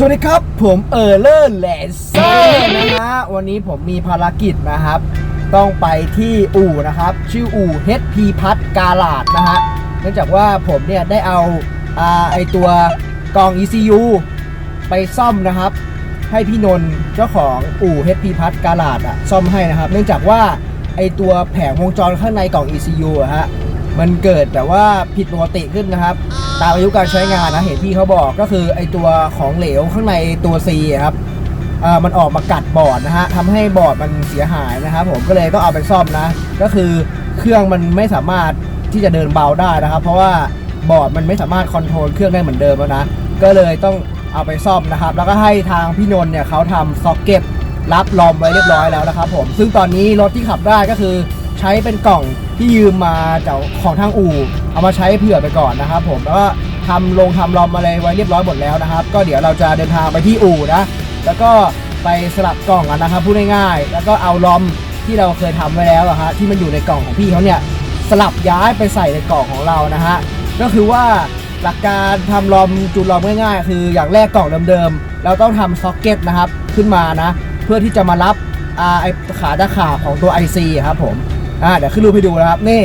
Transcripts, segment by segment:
สวัสดีครับ ผมเออร์เลอร์แลนเซอร์นะฮะวันนี้ผมมีภารกิจนะครับ ต้องไปที่อู่นะครับ ชื่ออู่ HP พัทกาลาดนะฮะเนื่องจากว่าผมเนี่ยได้เอาอ่าไอตัวกล่อง ECU ไปซ่อมนะครับ ให้พี่นนท์เจ้าของอู่ HP พัทกาลาดอะซ่อมให้นะครับ เนื่องจากว่าไอตัวแผงวงจรข้างในกล่อง ECU อะฮะ มันเกิดแบบว่าผิดปกติขึ้นนะครับ ตามอายุการใช้งานนะเห็นพี่เขาบอกก็คือไอตัวของเหลวข้างในตัว C อะครับมันออกมากัดบอร์ดนะฮะทำให้บอร์ดมันเสียหายนะครับผมก็เลยต้องเอาไปซ่อมนะ ก็คือเครื่องมันไม่สามารถที่จะเดินเบาได้นะครับ เพราะว่าบอร์ดมันไม่สามารถคอนโทรลเครื่องได้เหมือนเดิมแล้วนะ ก็เลยต้องเอาไปซ่อมนะครับ แล้วก็ให้ทางพี่นนท์เนี่ยเขาทำซ็อกเก็ตรับลอมไว้เรียบร้อยแล้วนะครับผม ซึ่งตอนนี้รถที่ขับได้ก็คือใช้เป็นกล่อง ที่ยืมมาจากของทางอู่ เอามาใช้เผื่อไปก่อนนะครับ ผมแล้วก็ทำลงทำลอมอะไรไว้เรียบร้อยหมดแล้วนะครับ ก็เดี๋ยวเราจะเดินทางไปที่อู่นะ แล้วก็ไปสลับกล่องกันนะครับพูดง่ายๆแล้วก็เอาลอมที่เราเคยทำไว้แล้วอะฮะที่มันอยู่ในกล่องของพี่เขาเนี่ยสลับย้ายไปใส่ในกล่องของเรานะฮะก็คือว่าหลักการทำลอมจูนลอมง่ายๆ คืออย่างแรกกล่องเดิมๆเราต้องทำซ็อกเก็ตนะครับขึ้นมานะ เพื่อที่จะมารับอ่าไอขาตะขาบของตัว IC ครับผม อ่าเดี๋ยวขึ้นรูปให้ดูนะครับนี่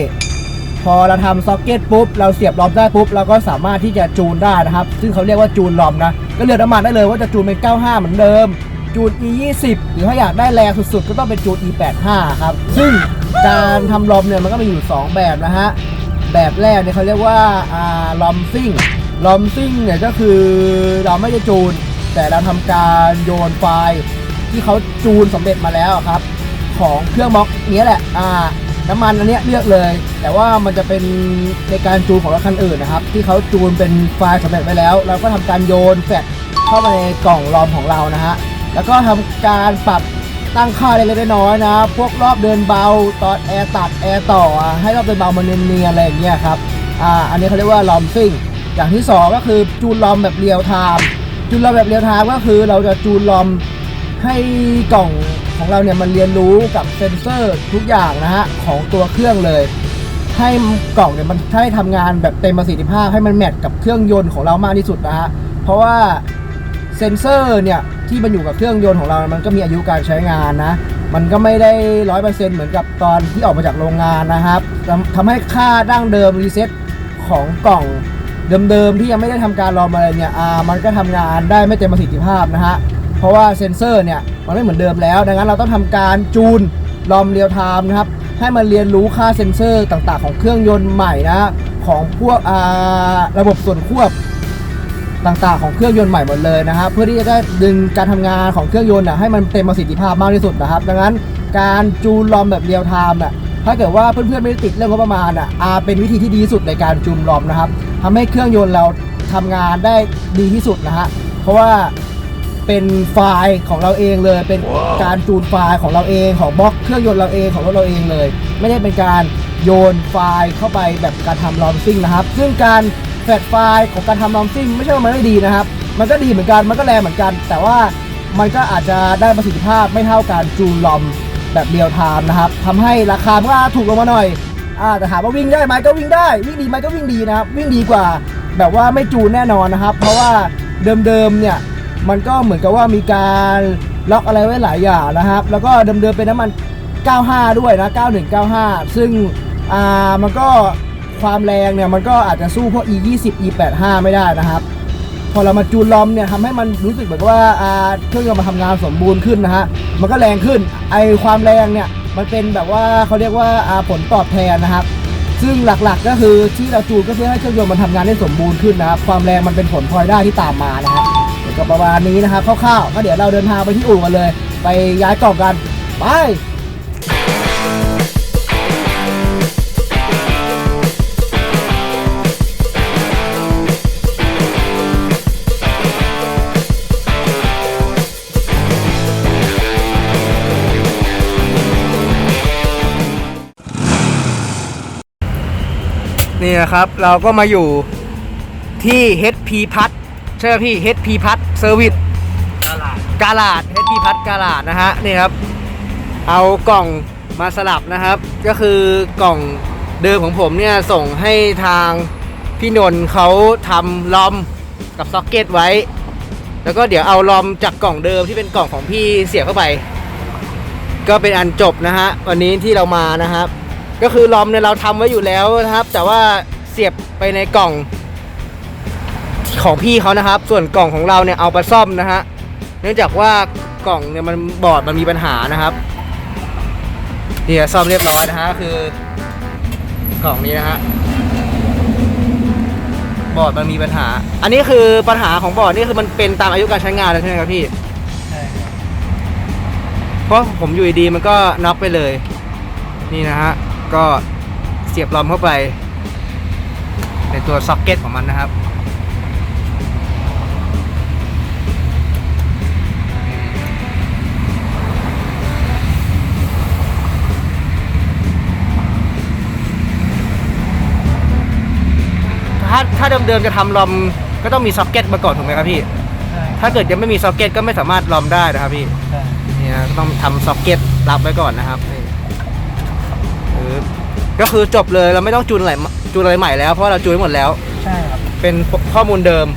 พอเราทำซ็อกเก็ตปุ๊บเราเสียบลอมได้ปุ๊บเราก็สามารถที่จะจูนได้นะครับ ซึ่งเขาเรียกว่าจูนลอมนะ ก็เลือกน้ำมันได้เลยว่าจะจูนเป็น 95 เหมือนเดิม จูน E 20หรือถ้าอยากได้แรงสุดๆ ก็ต้องเป็นจูน E 85ครับซึ่งการทำลอมเนี่ยมันก็มีอยู่ 2 แบบนะฮะแบบแรกเนี่ยเขาเรียกว่าอ่าลอมซิ่งลอมซิ่งเนี่ยก็คือเราไม่ได้จูน แต่เราทำการโยนไฟล์ที่เขาจูนสำเร็จมาแล้วครับ ของเครื่องม็อกเนี้ยแหละอ่า น้ำมันอันเนี้ยเลือกเลย แต่ว่ามันจะเป็นในการจูนของรถคันอื่นนะครับ ที่เขาจูนเป็นไฟล์สำเร็จไปแล้ว เราก็ทำการโยนแฟลชเข้ามาในกล่องรอมของเรานะฮะแล้วก็ทำการปรับตั้งค่าเล็กๆน้อยๆนะพวกรอบเดินเบาตอนแอร์ตัดแอร์ต่ออะให้รอบเดินเบามันเนียนๆอะไรอย่างเงี้ยครับอ่าอันนี้เขาเรียกว่าลอมซิ่ง อย่างที่สองก็คือจูนลอมแบบเรียลไทม์จูนลอมแบบเรียลไทม์ก็คือเราจะจูนลอมให้กล่อง ของเราเนี่ยมันเรียนรู้กับเซ็นเซอร์ทุกอย่างนะฮะของตัวเครื่องเลย ให้กล่องเนี่ยมันให้ทำงานแบบเต็มประสิทธิภาพให้มันแมทกับเครื่องยนต์ของเรามากที่สุดนะฮะเพราะว่าเซ็นเซอร์เนี่ยที่มันอยู่กับเครื่องยนต์ของเรา มันก็มีอายุการใช้งานนะ มันก็ไม่ได้ร้อยเปอร์เซ็นต์เหมือนกับตอนที่ออกมาจากโรงงานนะครับทำทำให้ค่าดั้งเดิมรีเซ็ตของกล่องเดิมๆที่ยังไม่ได้ทำการรอมอะไรเนี่ย อ่า มันก็ทำงานได้ไม่เต็มประสิทธิภาพนะฮะ เพราะว่าเซ็นเซอร์เนี่ยมันไม่เหมือนเดิมแล้ว ดังนั้นเราต้องทำการจูนลอมเรียลไทม์นะครับให้มันเรียนรู้ค่าเซ็นเซอร์ต่างๆ ของเครื่องยนต์ใหม่นะของพวกอ่าระบบส่วนควบต่างๆ ของเครื่องยนต์ใหม่หมดเลยนะครับ เพื่อที่จะได้ดึงการทำงานของเครื่องยนต์น่ะให้มันเต็มประสิทธิภาพมากที่สุดนะครับ ดังนั้นการจูนลอมแบบเรียลไทม์น่ะถ้าเกิดว่าเพื่อนๆไม่ได้ติดเรื่องงบประมาณอะอาเป็นวิธีที่ดีสุดในการจูนลอมนะครับทำให้เครื่องยนต์เราทำงานได้ดีที่สุดนะฮะเพราะว่า เป็นไฟล์ของเราเองเลย เป็นการจูนไฟล์ของเราเองของบล็อกเครื่องยนต์เราเองของรถเราเองเลย ไม่ได้เป็นการโยนไฟล์เข้าไปแบบการทำลอมซิ่งนะครับ ซึ่งการแฟลชไฟล์ของการทำลอมซิ่งไม่ใช่ว่ามันไม่ดีนะครับ มันก็ดีเหมือนกันมันก็แรงเหมือนกัน แต่ว่ามันก็อาจจะได้ประสิทธิภาพไม่เท่าการจูนลอมแบบเรียลไทม์นะครับทำให้ราคามันก็ถูกลงมาหน่อยอ่าแต่ถามว่าวิ่งได้ไหมก็วิ่งได้ วิ่งดีไหมก็วิ่งดีนะครับ วิ่งดีกว่าแบบว่าไม่จูนแน่นอนนะครับ เพราะว่าเดิมๆเนี่ย มันก็เหมือนกับว่ามีการล็อกอะไรไว้หลายอย่างนะครับ แล้วก็เดิมๆเป็นน้ำมัน 95 ด้วยนะ 9195 ซึ่งอ่ามันก็ความแรงเนี่ยมันก็อาจจะสู้พวก E20 E85 ไม่ได้นะครับ พอเรามาจูนลอมเนี่ยทำให้มันรู้สึกเหมือนกับว่าอ่าเครื่องยนต์มาทำงานสมบูรณ์ขึ้นนะฮะมันก็แรงขึ้นไอความแรงเนี่ยมันเป็นแบบว่าเขาเรียกว่าอ่าผลตอบแทนนะครับซึ่งหลักๆ ก็คือที่เราจูนก็เพื่อให้เครื่องยนต์มันทำงานได้สมบูรณ์ขึ้นนะครับ ความแรงมันเป็นผลพลอยได้ที่ตามมานะครับ ก็ประมาณนี้นะครับคร่าวๆก็เดี๋ยวเราเดินทางไปที่อู่กันเลย ไปย้ายกล่องกันไปนี่นะครับ เราก็มาอยู่ที่ HP พัท ใช่ไหมพี่ HP พัทเซอร์วิสตลาดกาลาด HP พัทกาลาดนะฮะนี่ครับ เอากล่องมาสลับนะครับ ก็คือกล่องเดิมของผมเนี่ยส่งให้ทางพี่นนท์เขาทำลอมกับซ็อกเก็ตไว้ แล้วก็เดี๋ยวเอาลอมจากกล่องเดิมที่เป็นกล่องของพี่เสียบเข้าไป ก็เป็นอันจบนะฮะวันนี้ที่เรามานะครับ ก็คือลอมเนี่ยเราทำไว้อยู่แล้วนะครับ แต่ว่าเสียบไปในกล่อง ของพี่เขานะครับ ส่วนกล่องของเราเนี่ยเอาไปซ่อมนะฮะเนื่องจากว่ากล่องเนี่ยมันบอร์ดมันมีปัญหานะครับเนี่ยซ่อมเรียบร้อยนะฮะก็คือกล่องนี้นะฮะบอร์ดมันมีปัญหา อันนี้คือปัญหาของบอร์ดนี่คือมันเป็นตามอายุการใช้งานแล้วใช่ไหมครับพี่ใช่ครับเพราะผมอยู่ดีๆมันก็น็อกไปเลย นี่นะฮะก็เสียบลอมเข้าไป ในตัวซ็อกเก็ตของมันนะครับ ถ้าถ้าเดิมๆจะทำลอมก็ต้องมีซ็อกเก็ตมาก่อนถูกไหมครับพี่ใช่ถ้าเกิดยังไม่มีซ็อกเก็ตก็ไม่สามารถลอมได้นะครับพี่ใช่เนี่ยต้องทำซ็อกเก็ตรับไว้ก่อนนะครับนี่เออก็คือจบเลยเราไม่ต้องจูนอะไรจูนอะไรใหม่แล้วเพราะเราจูนไว้หมดแล้ว ใช่ครับ เป็นข้อมูลเดิม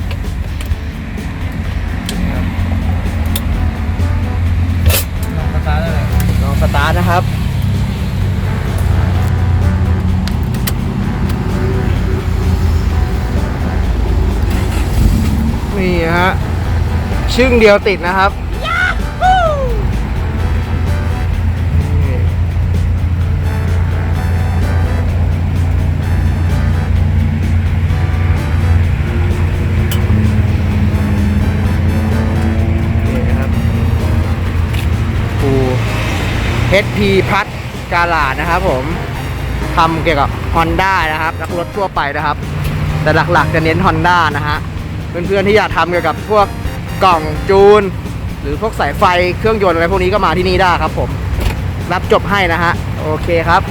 ลองสตาร์ทได้เลยลองสตาร์ทนะครับ ชึ่งเดียวติดนะครับนี่นี่นะครับปู HP พัดกาลาดนะครับผมทำเกี่ยวกับ Honda นะครับแล้วก็รถทั่วไปนะครับ แต่หลักๆจะเน้น Honda นะฮะ เพื่อนๆที่อยากทำเกี่ยวกับพวก กล่องจูน หรือพวกสายไฟเครื่องยนต์อะไรพวกนี้ก็มาที่นี่ได้ครับผม รับจบให้นะฮะ โอเคครับ